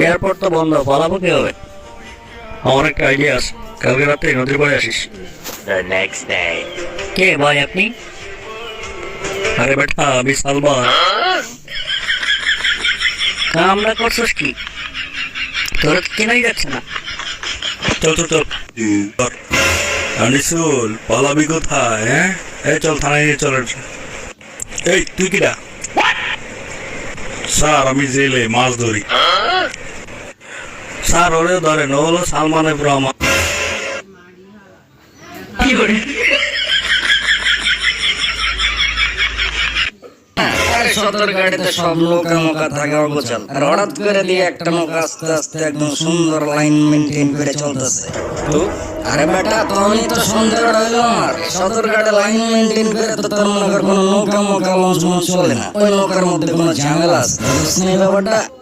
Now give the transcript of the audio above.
Airport তো বন্ধ পালাবো কি হবে আমার একটা আইডিয়া আছে কালকে রাতে নদীর পাড়ে আসিস। The next কে ভাই আপনি? আরে বেটা আমি সালমান কামটা করছিস কি? তোর কেনাই যাচ্ছে না। চল চল চল। আনিসুল পালাবি কোথায় হ্যাঁ? এই চল থানায় নিয়ে চল। এই তুই কিটা স্যার আমি জেলে মাছ ধরি। হঠাৎ করে সুন্দর লাইন মেনটেন করে চলতেছে। আরে গাড়ি লাইন মেনটেন করে তো মনে কোনো নৌকা মোকা না। ওই নৌকার মধ্যে কোনো ঝামেলা আছে? ব্যাপারটা?